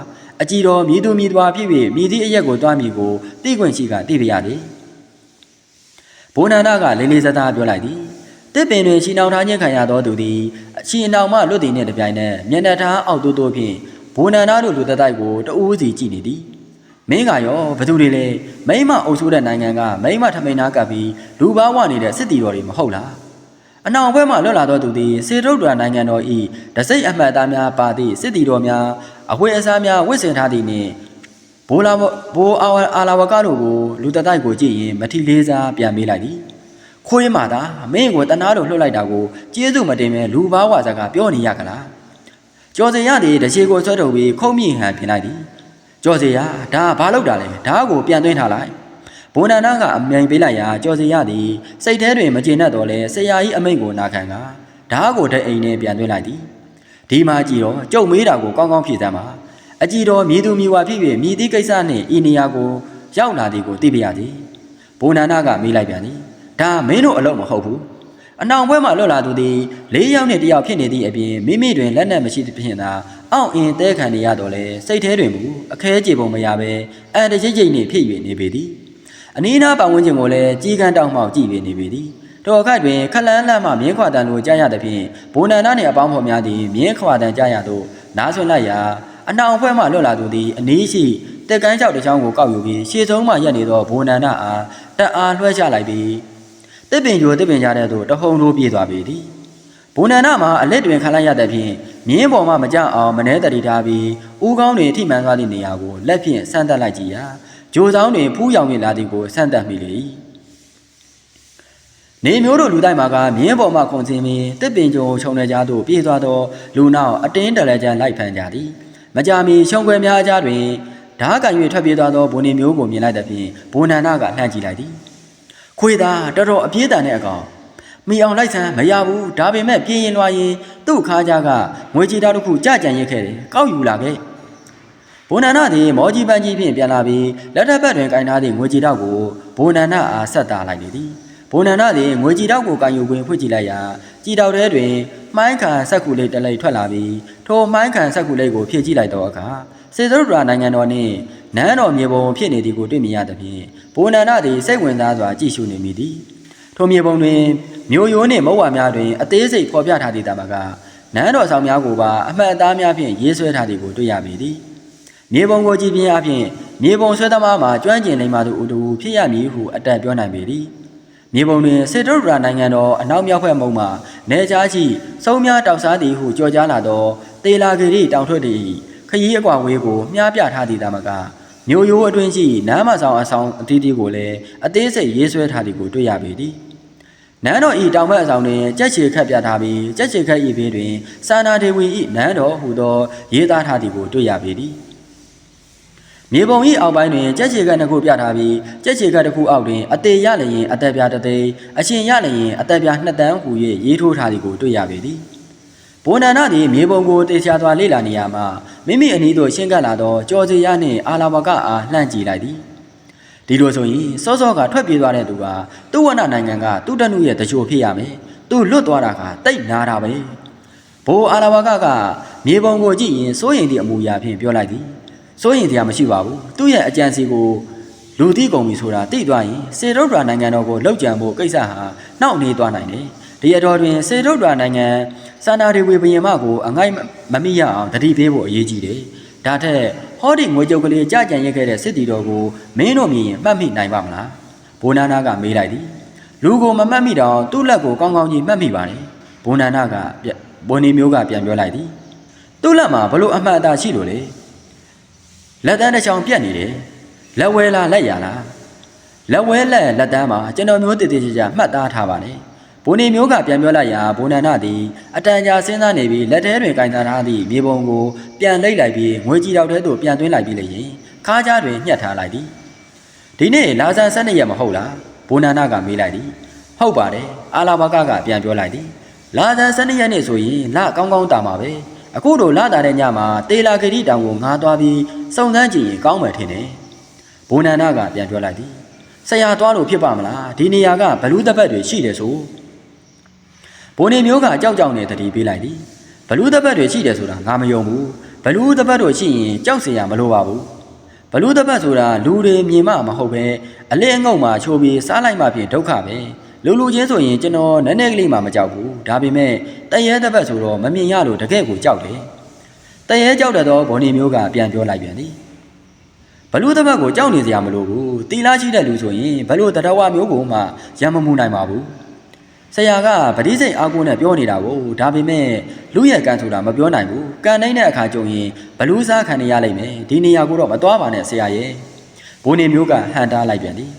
အကြည်တော်မြည်သူမြည်သွားဖြစ်၍မြည်သည့်အရက်ကိုတွားမိကိုသိခွင့်ရှိကသိပြရသည်ဘိုနန္ဒကလေးလေးစားစားပြောလိုက်သည်တစ်ပင်တွင်ရှီနှောင်ထားခြင်းခံရသောသူသည်အရှီနှောင်မှလွတ်တည်နှင့်တပြိုင်နက်မျက်နှာထားအောက်တိုးတိုးဖြင့်ဘိုနန္ဒတို့လူသက်တိုက်ကိုတအိုးစီကြည့်နေသည် မင်းကရောဘသူတွေလဲမိမအုပ်ဆိုးတဲ့နိုင်ငံကမိမထမိန်နာကပ်ပြီးလူဘာဝနေတဲ့စစ်တီတော်တွေမဟုတ်လားအနောင်ဘက်မှလွတ်လာသောသူသည်စေတုဒ္ဒရာနိုင်ငံတော်ဤတစိ့အမှတ်သားများပါသည့်စစ်တီတော်များအဝတ်အစားများဝတ်ဆင်ထားသည့်နှင့်ဘိုလာဘိုအာအာလာဝကတို့ကိုလူသက်တိုက်ကိုကြည့်ရင်မထီလေးစားပြန်မေးလိုက်သည်ခွေးမာသာမင်းကိုတနာတို့လှုပ်လိုက်တာကိုကျေးဇူးမတင်မဲ့လူဘာဝစကားပြောနေရကလားကျော်စင်ရသည်တချေကိုဆွဲထုတ်ပြီးခုံမြင့်ဟန်ပြင်လိုက်သည် ကျော်စင်ရဒါဘာလုပ်တာလဲဒါကိုပြန်သွင်းထားလိုက်ဘုံနန္ဒကအမြိုင်ပေးလိုက်ရာကျော်စင်ရသည်စိတ်ထဲတွင်မကျေနပ်တော့လဲဆရာကြီးအမိန့်ကိုနာခံကဓားကိုတအိမ်နဲ့ပြန်သွင်းလိုက်သည်ဒီမှာကြည့်တော့ကြုံမေးတာကိုကောင်းကောင်းဖြေစမ်းပါအကြည်တော်မြည်သူမြည်ဝါဖြစ်၍မြည်သည့်ကိစ္စနှင့်ဤနေရာကိုရောက်လာသည်ကိုသိပြရသည်ဘုံနန္ဒကမေးလိုက်ပြန်သည်ဒါမင်းတို့အလုပ်မဟုတ်ဘူး အနောင်ဘွဲမှလွတ်လာသူသည်၄ယောက်နဲ့တယောက်ဖြစ်နေသည့်အပြင်မိမိတွင်လက်နက်မရှိသဖြင့်သာအောင့်အင်းတဲခံနေရတော့လေစိတ်ထဲတွင်မူအခဲကြေပုံမရပဲအန်တချိတ်ချိတ်နှင့်ဖြစ်၍နေပေသည်အနီးနားပတ်ဝန်းကျင်ကိုလည်းကြီးကန်းတောက်မှောက်ကြည့်၍နေပေသည်တော်ခတ်တွင်ခလန်းလန့်မှမြင်းခွာတန်လိုကြားရသဖြင့်ဘုံနန္ဒနှင့်အပေါင်းဖော်များသည်မြင်းခွာတန်ကြားရသို့နားဆွင့်လိုက်ရာအနောင်ဘွဲမှလွတ်လာသူသည်အနီးရှိတက်ကန်းချောက်တစ်ချောင်းကိုကောက်ယူပြီးရှေ့ဆုံးမှရက်နေသောဘုံနန္ဒအားတက်အားလွှဲချလိုက်ပြီး တစ်ပင်ကျိုတစ်ပင်ကြားတဲ့သို့တဟုန်ထိုးပြေးသွားပေသည်ဘုံနန္ဒမှာအလက်တွင်ခံလိုက်ရတဲ့ဖြင့်မြင်းပေါ်မှမကြအောင်မနှဲတတိထားပြီးဦးကောင်းတွင်ထိမှန်သွားသည့်နေရာကိုလက်ဖြင့်ဆန့်တက်လိုက်ကြည့်ရာဂျိုဆောင်တွင်ဖူးရောင်မြင်လာသည်ကိုဆန့်တက်မိလေ၏နေမျိုးတို့လူတိုင်းမှာကမြင်းပေါ်မှခုန်စင်းပြီးတစ်ပင်ကြုံခြုံနေကြသို့ပြေးသွားသောလူနောက်အတင်းတလဲချမ်းလိုက်ဖန်ကြသည်မကြမီရှုံခွဲများအကြားတွင်ဓားကန်၍ထွက်ပြေးသွားသောဘုံနေမျိုးကိုမြင်လိုက်တဲ့ဖြင့်ဘုံနန္ဒကလှမ်းကြည့်လိုက်သည် ခွေသားတော်တော်အပြေးတန်တဲ့အကောင်မိအောင်လိုက်ဆန်းမရဘူးဒါပေမဲ့ပြင်းရင်လွှာရင်သူ့ခါးကြကငွေချီတောက်တစ်ခုကြကြံရစ်ခဲ့တယ်ကောက်ယူလာခဲ့ဘုံနန္ဒသည်မောကြီးပန်းကြီးဖြင့်ပြန်လာပြီးလက်ထပ်ဘက်တွင်ကင်ထားသည့်ငွေချီတောက်ကိုဘုံနန္ဒအားဆက်တာလိုက်လေသည်ဘုံနန္ဒသည်ငွေကြည်တောက်ကိုကန်ယူခွင့်ဖွင့်ကြည့်လိုက်ရာကြည်တောက်ထဲတွင်မှိုင်းခံဆက်ကူလေးတစ်လိပ်ထွက်လာပြီးထိုမှိုင်းခံဆက်ကူလေးကိုဖြည့်ကြည့်လိုက်တော့အခါ စေသုဒ္ဓရာနိုင်ငံတော်နှင့်နန်းတော်မြေပုံဖြစ်နေသည်ကိုတွေ့မြင်ရသဖြင့်ဘုံနန္ဒသည်စိတ်ဝင်စားစွာကြည့်ရှုနေမိသည်ထိုမြေပုံတွင်မြို့ရိုးနှင့်မုတ်ဝါများတွင်အသေးစိတ်ဖော်ပြထားသည့်တမကနန်းတော်ဆောင်များကိုပါအမှတ်အသားများဖြင့်ရေးဆွဲထားသည်ကိုတွေ့ရပေသည်မြေပုံကိုကြည့်ပြင်းအပြင်မြေပုံဆွဲသမားမှာကျွမ်းကျင်နေမှသူအတူဖြစ်ရမည်ဟုအတန်ပြောနိုင်ပေသည်မြေပုံတွင်စေတုဒ္ဒရာနိုင်ငံတော်အနောက်မြောက်ဘက်မုံမှာနေကြားရှိစုံများတောက်စားသည်ဟုကြော်ကြားလာသောတေလာဂရီတောင်ထွက်သည်ခ ရီးအကွာဝေးကိုမျှပြထားသည့်တမကမြို့ရိုးအတွင်းရှိနမ်းမဆောင်အဆောင်အသီးသီးကိုလည်းအသေးစိတ်ရေးဆွဲထားသည်ကိုတွေ့ရပေသည်နန်းတော်ဤတောင်ဘက်အဆောင်တွင်ကြက်ချေခတ်ပြထားပြီးကြက်ချေခတ်ဤဘေးတွင်စာနာဒေဝီဤနန်းတော်ဟူသောရေးသားထားသည်ကိုတွေ့ရပေသည်မြေပုံဤအောက်ပိုင်းတွင်ကြက်ချေခတ်နှစ်ခုပြထားပြီးကြက်ချေခတ်တစ်ခုအောက်တွင်အသေးရလျင်အသက်ပြားတစ်သိန်းအရှင်ရလျင်အသက်ပြားနှစ်တန်းဟူ၍ရေးထိုးထားသည်ကိုတွေ့ရပေသည် ဘုံနန္ဒသည်မြေပုံကိုတေချာစွာလေ့လာနေရမှမိမိအနီးသို့ရှင်းကပ်လာသောကြော်စီရနှင့်အာလာဝကအားလှမ်းကြည့်လိုက်သည်ဒီလိုဆိုရင်စောစောကထွက်ပြေးသွားတဲ့သူကသူ့ဝနနိုင်ငံကသူ့တနုရဲ့တချို့ဖြစ်ရမယ်။သူလွတ်သွားတာကတိတ်နာတာပဲ။ဘိုးအာရဝကကမြေပုံကိုကြည့်ရင်စိုးရင်ဒီအမူအရာဖြင့်ပြောလိုက်သည်။စိုးရင်တရားမရှိပါဘူး။သူ့ရဲ့အကြံစီကိုလူသိကုန်ပြီဆိုတာသိသွားရင်စေရုဒ္ဓရာနိုင်ငံတော်ကိုလောက်ကြံဖို့ကိစ္စဟာနှောင့်နှေးသွားနိုင်တယ်။ဒီရတော်တွင်စေရုဒ္ဓရာနိုင်ငံ စန္ဒာဒေဝီဘုရင်မကိုအငိုက်မမိရအောင်တတိပေးဖို့အရေးကြီးတယ်။ဒါထက်ဟောဒီငွေကြုတ်ကလေးကြကြံရက်ခဲ့တဲ့စစ်တီတော်ကိုမင်းတို့မြင်ရင်မှတ်မိနိုင်ပါမလားဘိုးနာနာကမေးလိုက်သည်လူကိုမမှတ်မိတော့သူ့လက်ကိုကောင်းကောင်းကြီးမှတ်မိပါတယ်ဘိုးနာနာကပြဘိုးနေမျိုးကပြန်ပြောလိုက်သည်သူ့လက်မှာဘလို့အမှတ်အသားရှိလို့လဲလက်တန်းတစ်ချောင်ပြက်နေတယ်လက်ဝဲလားလက်ရလားလက်ဝဲလက်လက်တန်းမှာကျွန်တော်မျိုးတည်တည်ချာချာမှတ်သားထားပါနဲ့ ဘိုးနေမျိုးကပြန်ပြောလိုက်ရာဘိုးနန္ဒသည်အတန်ကြာစဉ်းစားနေပြီးလက်ထဲတွင်ကင်ထားသည့်မြေပုံကိုပြန်လိမ့်လိုက်ပြီးငွေကြည်တောက်ထဲသို့ပြန်သွင်းလိုက်ပြီးလေရင်ခါးကြားတွင်ညှက်ထားလိုက်သည်ဒီနေ့လာဇန်၁၂ရက်မဟုတ်လားဘိုးနန္ဒကမေးလိုက်သည်ဟုတ်ပါတယ်အာလာဘကကပြန်ပြောလိုက်သည်လာဇန်၁၂ရက်နေ့ဆိုရင်လကောင်းကောင်းတာမှာပဲအခုတို့လာတာတဲ့ညမှာတေလာဂရီတောင်ကိုငားသွားပြီးစုံစမ်းကြည့်ရင်ကောင်းမယ်ထင်တယ်ဘိုးနန္ဒကပြန်ပြောလိုက်သည်ဆရာသွားလို့ဖြစ်ပါမလားဒီနေရာကဘလူးတစ်ပတ်တွေရှိတယ်ဆို ဘုံနေမျိုးကအကြောက်ကြောက်နဲ့တတိပေးလိုက်သည်ဘလူးတပတ်တွေရှိတယ်ဆိုတာငါမယုံဘူးဘလူးတပတ်တို့ရှိရင်ကြောက်စရာမလိုပါဘူးဘလူးတပတ်ဆိုတာလူတွေမြင်မှမဟုတ်ပဲအလေအငုံမှာချိုးပြီးစားလိုက်မှဖြင့်ဒုက္ခပဲလူလူချင်းဆိုရင်ကျွန်တော်နည်းနည်းကလေးမှမကြောက်ဘူးဒါပေမဲ့တရဲတပတ်ဆိုတော့မမြင်ရလို့တကယ့်ကိုကြောက်တယ်တရဲကြောက်တဲ့တော့ဘုံနေမျိုးကပြန်ပြောလိုက်ပြန်သည်ဘလူးတပတ်ကိုကြောက်နေစရာမလိုဘူးတီလာရှိတဲ့လူဆိုရင်ဘလူးတတော်ဝမျိုးကိုမှရံမမှုနိုင်ပါဘူး ဆရာကပတိစိတ်အားကိုးနဲ့ပြောနေတာကိုဒါပေမဲ့လူရဲ့ကံဆိုတာမပြောနိုင်ဘူးကံနိုင်တဲ့အခါကျုံရင်ဘလူးစားခံရရလိမ့်မယ်ဒီနေရာကိုတော့မသွားပါနဲ့ဆရာရဲ့ဘိုးနေမျိုးကဟန်တားလိုက်ပြန်သည်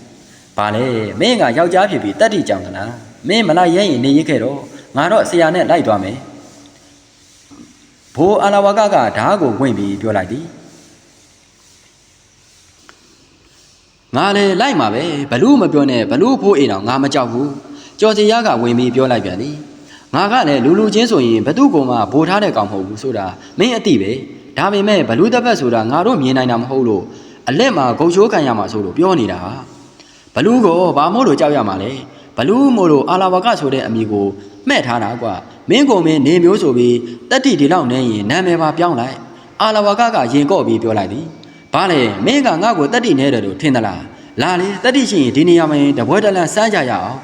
ဘာလဲမင်းကယောက်ျားဖြစ်ပြီးတတ်တိကြောင်သလားမင်းမလိုက်ရဲရင်နေရခဲ့တော့ငါတော့ဆရာနဲ့လိုက်သွားမယ်ဘိုးအာလာဝကကဓားကိုဝင်ပြီးပြောလိုက်သည်ငါလည်းလိုက်မှာပဲဘလူးမပြောနဲ့ဘလူးဖိုးအိမ်တော့ငါမကြောက်ဘူး ကျော်စီရကဝင်ပြီးပြောလိုက်ပြန်သည်ငါကလည်းလူလူချင်းဆိုရင်ဘသူ့ကိုမှဗိုလ်ထားတဲ့ကောင်မဟုတ်ဘူးဆိုတာမင်းအသိပဲဒါပေမဲ့ဘလူးတစ်ဖက်ဆိုတာငါတို့မြင်နိုင်တာမဟုတ်လို့အလက်မှာဂုတ်ချိုးခံရမှာဆိုလို့ပြောနေတာဘလူးကိုဘာမို့လို့ကြောက်ရမှာလဲဘလူးမို့လို့အာလာဝကဆိုတဲ့အမည်ကိုမှဲ့ထားတာကွာမင်းကိုမင်းနေမျိုးဆိုပြီးတက်တိဒီလောက်နေရင်နာမည်ပါပြောင်းလိုက်အာလာဝကကရင်ကော့ပြီးပြောလိုက်သည်ဘာလဲမင်းကငါ့ကိုတက်တိနေတယ်လို့ထင်သလားလာလေတက်တိရှိရင်ဒီနေရာမှာတပွဲတလန့်စမ်းကြရအောင်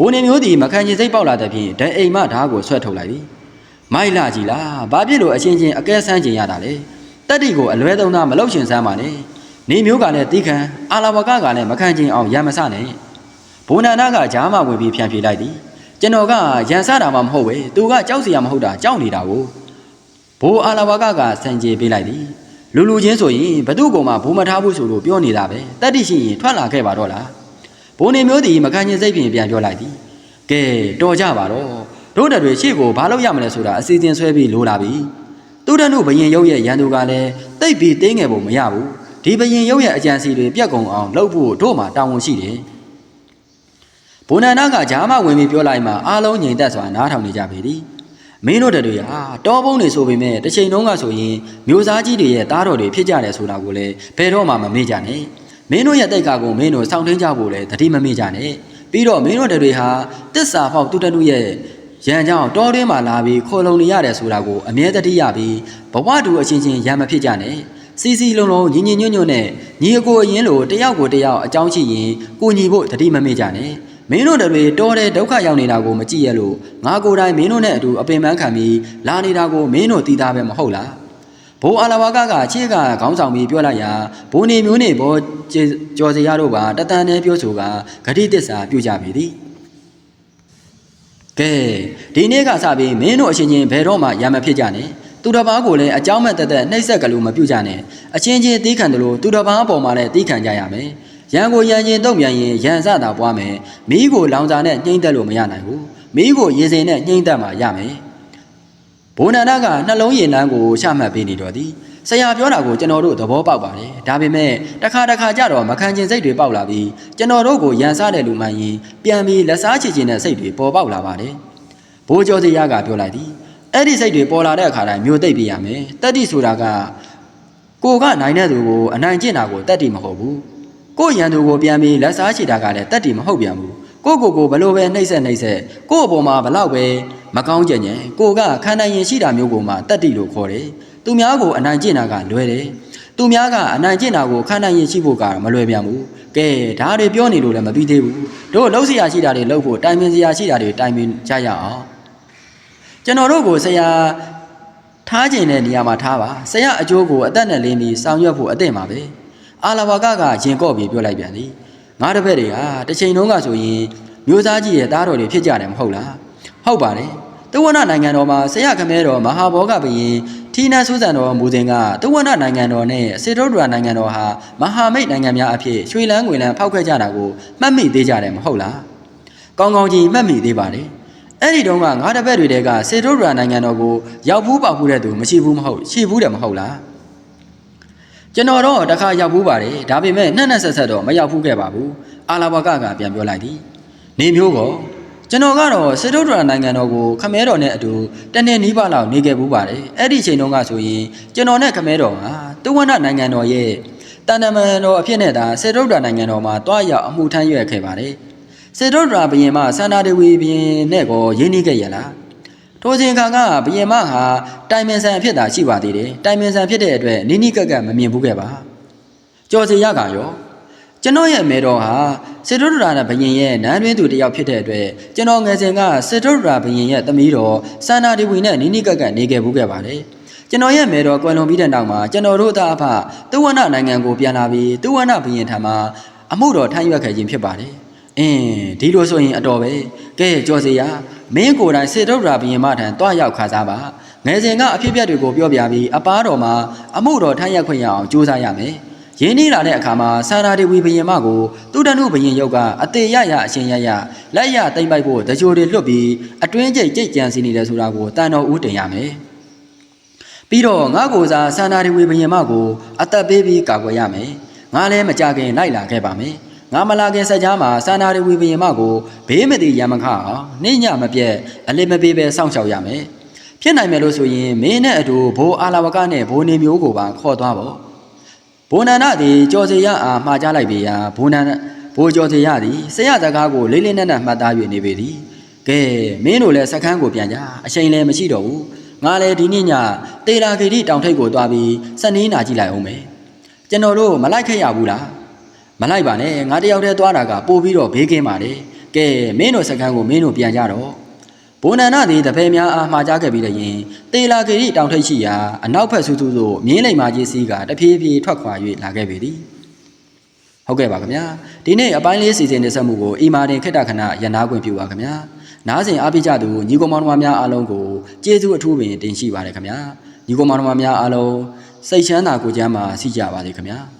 ဘိုးနေမျိုးသည်မခံချင်စိတ်ပေါက်လာတဲ့ဖြင့်ဒိုင်အိမ်မဓားကိုဆွဲထုတ်လိုက်သည်မိုက်လာကြီးလားဘာဖြစ်လို့အချင်းချင်းအကဲဆန်းကျင်ရတာလဲတက်တီကိုအလွဲသုံးသားမလောက်ရှင်ဆန်းပါနဲ့နေမျိုးကလည်းတီးခံအာလာဝကကလည်းမခံချင်အောင်ရံမစနဲ့ဘုံနာနာကဂျားမဝင်ပြီးဖြန့်ဖြေလိုက်သည်ကျွန်တော်ကရန်စတာမှမဟုတ်ပဲသူကကြောက်စီရမဟုတ်တာကြောက်နေတာကိုဘိုးအာလာဝကကစံကြေပေးလိုက်သည်လူလူချင်းဆိုရင်ဘသူ့ကောင်မှဘူးမထားဘူးဆိုလို့ပြောနေတာပဲတက်တိရှိရင်ထွက်လာခဲ့ပါတော့လား ဘုံနေမျိုးသည်မခံချင်စိတ်ဖြင့်ပြန်ပြောလိုက်သည်ကဲတော်ကြပါတော့တို့တက်တွေရှေ့ကိုဘာလို့ရမလဲဆိုတာအစီအစဉ်ဆွဲပြီးလိုလာပြီသူတနုဘယင်ရုပ်ရဲ့ရန်သူကလည်းတိတ်ပြီးတင်းငယ်ဖို့မရဘူးဒီဘယင်ရုပ်ရဲ့အကြံစီတွေပြက်ကုန်အောင်လုပ်ဖို့တို့မှာတာဝန်ရှိတယ်ဘုံနန္ဒကဂျာမဝင်ပြီးပြောလိုက်မှအားလုံးငြိမ်သက်စွာနားထောင်နေကြပြီဒီမင်းတို့တက်တွေဟာတောပုံးနေဆိုပေမဲ့တစ်ချိန်လုံးကဆိုရင်မျိုးစားကြီးတွေရဲ့သားတော်တွေဖြစ်ကြတယ်ဆိုတာကိုလည်းဘယ်တော့မှမမေ့ကြနဲ့ မင်းတို့ရဲ့တိတ်ကကိုမင်းတို့စောင့်ထင်းကြဖို့လည်းတတိမမေ့ကြနဲ့ပြီးတော့မင်းတို့တက်တွေဟာတစ္ဆာဖောက်သူတနုရဲ့ရန်ကြောင့်တောတွင်းမှာလာပြီးခေါ်လုံနေရတယ်ဆိုတာကိုအမြဲတတိရပြီးဘဝတူအချင်းချင်းရံမဖြစ်ကြနဲ့စီစီလုံးလုံးညီညီညွတ်ညွတ်နဲ့ညီအကိုအရင်လိုတယောက်ကိုတယောက်အကြောင်းရှိရင်ကိုညီဖို့တတိမမေ့ကြနဲ့မင်းတို့တွေတော်တဲ့ဒုက္ခရောက်နေတာကိုမကြည့်ရလို့ငါကိုယ်တိုင်မင်းတို့နဲ့အတူအပင်ပန်းခံပြီးလာနေတာကိုမင်းတို့သိသားပဲမဟုတ်လား ဘိုးအာလဝကကချေကခေါင်းဆောင်ပြီးပြောလိုက်ရာဘိုးနေမျိုးနေဘောကြော်စရာတို့ပါတတန်နဲ့ပြောဆိုကဂတိတစ္ဆာပြုကြပြီသည်ကဲဒီနေ့ကစပြီးမင်းတို့အချင်းချင်းဘယ်တော့မှရံမဖြစ်ကြနဲ့သူတစ်ပါးကိုလည်းအကြောင်းမဲ့တက်တက်နှိပ်စက်ကလေးမပြုကြနဲ့အချင်းချင်းသီးခံတယ်လို့သူတစ်ပါးအပေါ်မှာလည်းသီးခံကြရမယ်ရန်ကိုရန်ချင်းတုံပြန်ရင်ရန်စတာပွားမယ်မီးကိုလောင်စာနဲ့နှိမ့်သက်လို့မရနိုင်ဘူးမီးကိုရေစင်နဲ့နှိမ့်သက်မှရမယ် ဘုံနန္ဒကနှလုံးရည်နှမ်းကိုရှမှတ်ပေးနေတော့သည်ဆရာပြောတာကိုကျွန်တော်တို့သဘောပေါက်ပါတယ်ဒါပေမဲ့တစ်ခါတစ်ခါကြတော့မခံကျင်စိတ်တွေပေါက်လာပြီးကျွန်တော်တို့ကိုရန်စားတဲ့လူမှန်ရင်ပြန်ပြီးလက်စားချေချင်တဲ့စိတ်တွေပေါ်ပေါက်လာပါတယ်ဘိုးကျော်စရာကပြောလိုက်သည်အဲ့ဒီစိတ်တွေပေါ်လာတဲ့အခါတိုင်းမျိုးသိပ်ပြရမယ်တက်တိဆိုတာကကိုကနိုင်တဲ့သူကိုအနိုင်ကျင့်တာကိုတက်တိမဟုတ်ဘူးကိုရန်သူကိုပြန်ပြီးလက်စားချေတာကလည်းတက်တိမဟုတ်ပြန်ဘူး ကိုကိုကိုဘလို့ပဲနှိမ့်ဆက်နှိမ့်ဆက်ကို့အပေါ်မှာဘလောက်ပဲမကောင်းကြင်ကြင်ကိုကခံနိုင်ရင်ရှိတာမျိုးကိုမှတတ်တိလို့ခေါ်တယ်။သူများကိုအနိုင်ကျင့်တာကလွယ်တယ်။သူများကအနိုင်ကျင့်တာကိုခံနိုင်ရင်ရှိဖို့ကမလွယ်ပြန်ဘူး။ကဲဒါတွေပြောနေလို့လည်းမပြီးသေးဘူး။တို့လှုပ်စရာရှိတာတွေလှုပ်ဖို့တိုင်ပင်စရာရှိတာတွေတိုင်ပင်ကြရအောင်။ကျွန်တော်တို့ကိုဆရာထားခြင်းတဲ့နေရာမှာထားပါ။ဆရာအကျိုးကိုအသက်နဲ့လင်းပြီးဆောင်ရွက်ဖို့အသင့်ပါပဲ။အာလဝါကကရင်ကော့ပြီးပြောလိုက်ပြန်သည်။ ငါတစ်ဖက်တွေဟာတစ်ချိန်လုံးကဆိုရင်မျိုးသားကြီးရဲ့သားတော်တွေဖြစ်ကြတယ်မဟုတ်လားဟုတ်ပါတယ်တဝနနိုင်ငံတော်မှာဆရာခမဲတော်မဟာဘောဂဘုရင်ထီနာဆူဇန်တော်မူစဉ်ကတဝနနိုင်ငံတော်နဲ့စေတုဒ္ဒရာနိုင်ငံတော်ဟာမဟာမိတ်နိုင်ငံများအဖြစ်ရွှေလန်းငွေလန်းဖောက်ခွဲကြတာကိုမှတ်မိသေးကြတယ်မဟုတ်လားကောင်းကောင်းကြီးမှတ်မိသေးပါတယ်အဲ့ဒီတုန်းကငါးတပည့်တွေတဲကစေတုဒ္ဒရာနိုင်ငံတော်ကိုရောက်ဘူးပေါက်ဘူးတဲ့သူမရှိဘူးမဟုတ်ရှိဘူးတယ်မဟုတ်လား ကျွန်တော်တော့တခါရောက်ဘူးပါတယ်ဒါပေမဲ့နှစ်နှစ်ဆက်ဆက်တော့မရောက်ဘူးခဲ့ပါဘူးအာလာဘကကပြန်ပြောလိုက်သည်နေမျိုးကောကျွန်တော်ကတော့စေတုဒ္ဒရာနိုင်ငံတော်ကိုခမဲတော်နဲ့အတူတနေ့နီးပါးလောက်နေခဲ့ဘူးပါတယ်အဲ့ဒီချိန်တုန်းကဆိုရင်ကျွန်တော်နဲ့ခမဲတော်ဟာတဝနနိုင်ငံတော်ရဲ့တန်တမန်တော်အဖြစ်နဲ့ဒါစေတုဒ္ဒရာနိုင်ငံတော်မှာတွားရောက်အမှုထမ်းရွက်ခဲ့ပါတယ်စေတုဒ္ဒရာဘုရင်မဆန္ဒဒေဝီဘုရင်နဲ့ကိုရင်းနှီးခဲ့ရလား ထိုစဉ်ခါကဘုရင်မဟာတိုင်မင်ဆန်အဖြစ်သာရှိပါသေးတယ်တိုင်မင်ဆန်ဖြစ်တဲ့အတွက်နိနိကက်ကက်မမြင်ဘူးခဲ့ပါကြော်စီရကရောကျွန်တော်ရဲ့မေတော်ဟာစေတုဒ္ဒရာဘုရင်ရဲ့နန်းတွင်းသူတစ်ယောက်ဖြစ်တဲ့အတွက်ကျွန်တော်ငယ်စဉ်ကစေတုဒ္ဒရာဘုရင်ရဲ့သမီးတော်စန္ဒာဒေဝီနဲ့နိနိကက်ကနေခဲ့ဘူးခဲ့ပါတယ်ကျွန်တော်ရဲ့မေတော်ကွယ်လွန်ပြီးတဲ့နောက်မှာကျွန်တော်တို့သားအဖသူဝနနိုင်ငံကိုပြန်လာပြီးသူဝနဘုရင်ထံမှာအမှုတော်ထမ်းရွက်ခဲ့ခြင်းဖြစ်ပါတယ်အင်းဒီလိုဆိုရင်အတော်ပဲကဲကြော်စီရ မင်းကိုယ်တိုင်စေတုဒ္ဒရာဘုရင်မထံတွားရောက်ခါစားပါငယ်စဉ်ကအဖြစ်အပျက်တွေကိုပြောပြပြီးအပားတော်မှာအမှုတော်ထမ်းရွက်ခွင့်ရအောင်ကြိုးစားရမယ်ရင်းနှီးလာတဲ့အခါမှာဆန္ဒဒေဝီဘယင်မကိုသူတနုဘယင်ရုပ်ကအသေးရရအရှင်ရရလက်ရတိမ့်ပိုက်ဖို့တကြိုတွေလွတ်ပြီးအတွင်းကျိတ်ကြိတ်ကြံစီနေတယ်ဆိုတာကိုတန်တော်ဦးတင်ရမယ်ပြီးတော့ငါကိုစားဆန္ဒဒေဝီဘယင်မကိုအသက်ပေးပြီးကာကွယ်ရမယ်ငါလည်းမကြခင်လိုက်လာခဲ့ပါမယ် ငါမလာခင်ဆက်ကြားမှာစာနာရီဝီဘယင်မကိုဘေးမသိရမခအောင်နှိညမပြက်အလစ်မပေးပဲစောင့်ရှောက်ရမယ်ဖြစ်နိုင်မယ်လို့ဆိုရင်မင်းနဲ့အတူဘိုးအာလာဝကနဲ့ဘိုးနေမျိုးကိုပါခေါ်သွားပေါ့ဘိုးနန္ဒသည်ကြော်စီရအားမှားကြလိုက်ပေရာဘိုးနန္ဒဘိုးကြော်စီရသည်ဆရာစကားကိုလေးလေးနက်နက်မှတ်သား၍နေပေသည်ကဲမင်းတို့လည်းစခန်းကိုပြန်ကြအချိန်လည်းမရှိတော့ဘူးငါလည်းဒီနေ့ညတေလာဂေတိတောင်ထိပ်ကိုသွားပြီးစနေနာကြည့်လိုက်အောင်မယ်ကျွန်တော်တို့မလိုက်ခဲ့ရဘူးလား မလိုက်ပါနဲ့ငါတယောက်တည်းသွားတာကပို့ပြီးတော့ဘေးကင်းပါလေကဲမင်းတို့စကန်းကိုမင်းတို့ပြန်ကြတော့ဘုံနန္ဒသည်တပည့်များအားမှာကြားခဲ့ပြီးတဲ့ရင်တေလာဂေရီတောင်ထိပ်ရှိရာအနောက်ဘက်ဆူဆူသို့မြင်းလိမ်မာကြီးစီးကတဖြည်းဖြည်းထွက်ခွာ၍လာခဲ့ပေသည်ဟုတ်ကဲ့ပါခင်ဗျာဒီနေ့အပိုင်းလေးစီစဉ်နေဆက်မှုကိုအီမာတင်ခေတ္တခဏရန်နာခွင့်ပြုပါခင်ဗျာနားစဉ်အားပေးကြသူညီကောင်မောင်နှမများအားလုံးကိုကျေးဇူးအထူးပင်တင်ရှိပါတယ်ခင်ဗျာညီကောင်မောင်နှမများအားလုံးစိတ်ချမ်းသာကိုယ်ကျမ်းမာရှိကြပါစေခင်ဗျာ